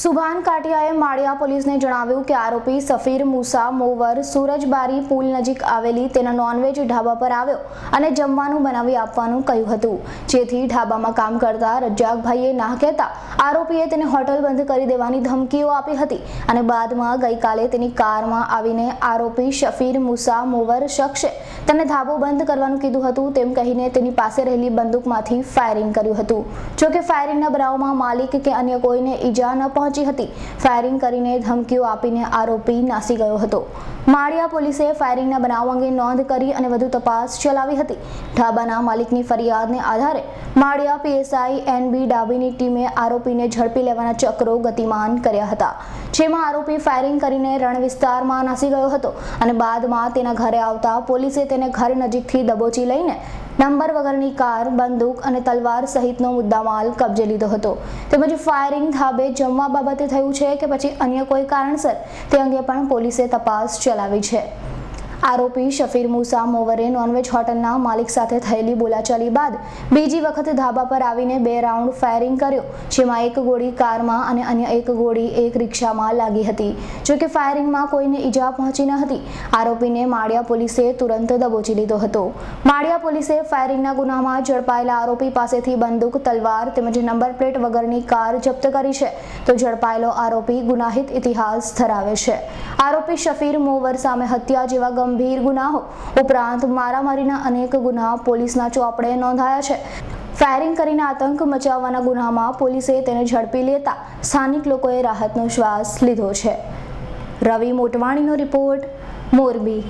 સુભાન કાટિયાએ માળિયા પોલીસને જણાવ્યું કે આરોપી સફીર મુસા મોવર સુરજબારી પુલ નજીક આવેલી તેના નોનવેજ ઢાબા પર આવ્યો અને જમવાનું બનાવી આપવાનું કહ્યું હતું. જેથી ઢાબામાં કામ કરતા રજાકભાઈએ ના કહેતા આરોપીએ તેને હોટલ બંધ કરી દેવાની ધમકીઓ આપી હતી અને બાદમાં ગઈકાલે તેની કારમાં આવીને આરોપી શફીર મુસા મોવર શખ્સે તેને ધાબો બંધ કરવાનું કીધું હતું તેમ કહીને તેની પાસે રહેલી બંદૂકમાંથી ફાયરિંગ કર્યું હતું. જોકે ફાયરિંગના બનાવમાં માલિક કે અન્ય કોઈને ઈજા ન પહોંચી હતી. ફાયરિંગ કરીને ધમકીઓ આપીને આરોપી નાસી ગયો હતો. માળિયા પોલીસે ફાયરિંગના બનાવ અંગે નોંધ કરી અને વધુ તપાસ ચલાવી હતી. ઢાબાના માલિકની ફરિયાદને આધારે માળિયા પીએસઆઈ એનબી ડાબીની ટીમે આરોપીને ઝડપી લેવાના ચક્રો ગતિમાન કર્યા હતા. જેમાં આરોપી ફાયરિંગ કરીને રણ વિસ્તારમાં નાસી ગયો હતો અને બાદમાં તેના ઘરે આવતા પોલીસે તેને ઘર નજીકથી દબોચી લઈને નંબર વગરની કાર, બંદૂક અને તલવાર સહિતનો મુદ્દામાલ કબજે લીધો હતો. તેમજ ફાયરિંગ ધાબે જમવા બાબતે થયું છે કે પછી અન્ય કોઈ કારણસર તે અંગે પણ પોલીસે તપાસ ચલાવી છે. આરોપી શફીર મુસા મોવરે નોનવેજ હોટલના માલિક સાથે થયેલી બોલાચાલી બાદ બીજી વખત ધાબા પર આવીને બે રાઉન્ડ ફાયરિંગ કર્યો, જેમાં એક ગોળી કારમાં અને અન્ય એક ગોળી એક રિક્ષામાં લાગી હતી. જોકે ફાયરિંગમાં કોઈને ઈજા પહોંચી ન હતી, આરોપીને માળિયા પોલીસે તુરંત દબોચી લીધો હતો. માળિયા પોલીસે ફાયરિંગના ગુનામાં ઝડપાયેલા આરોપી પાસેથી બંદૂક, તલવાર તેમજ નંબર પ્લેટ વગરની કાર જપ્ત કરી છે. તો ઝડપાયેલો આરોપી ગુનાહિત ઇતિહાસ ધરાવે છે. આરોપી શફીર મોવર સામે હત્યા જેવા ગંભીર ગુનાઓ. ઉપરાંત મારામારીના અનેક ગુના પોલીસના ચોપડે નોંધાયા છે. ફાયરિંગ કરીને આતંક મચાવવાના ગુનામાં પોલીસે તેને ઝડપી લેતા સ્થાનિક લોકોએ રાહતનો શ્વાસ લીધો છે. રવિ મોટવાણીનો રિપોર્ટ મોરબી.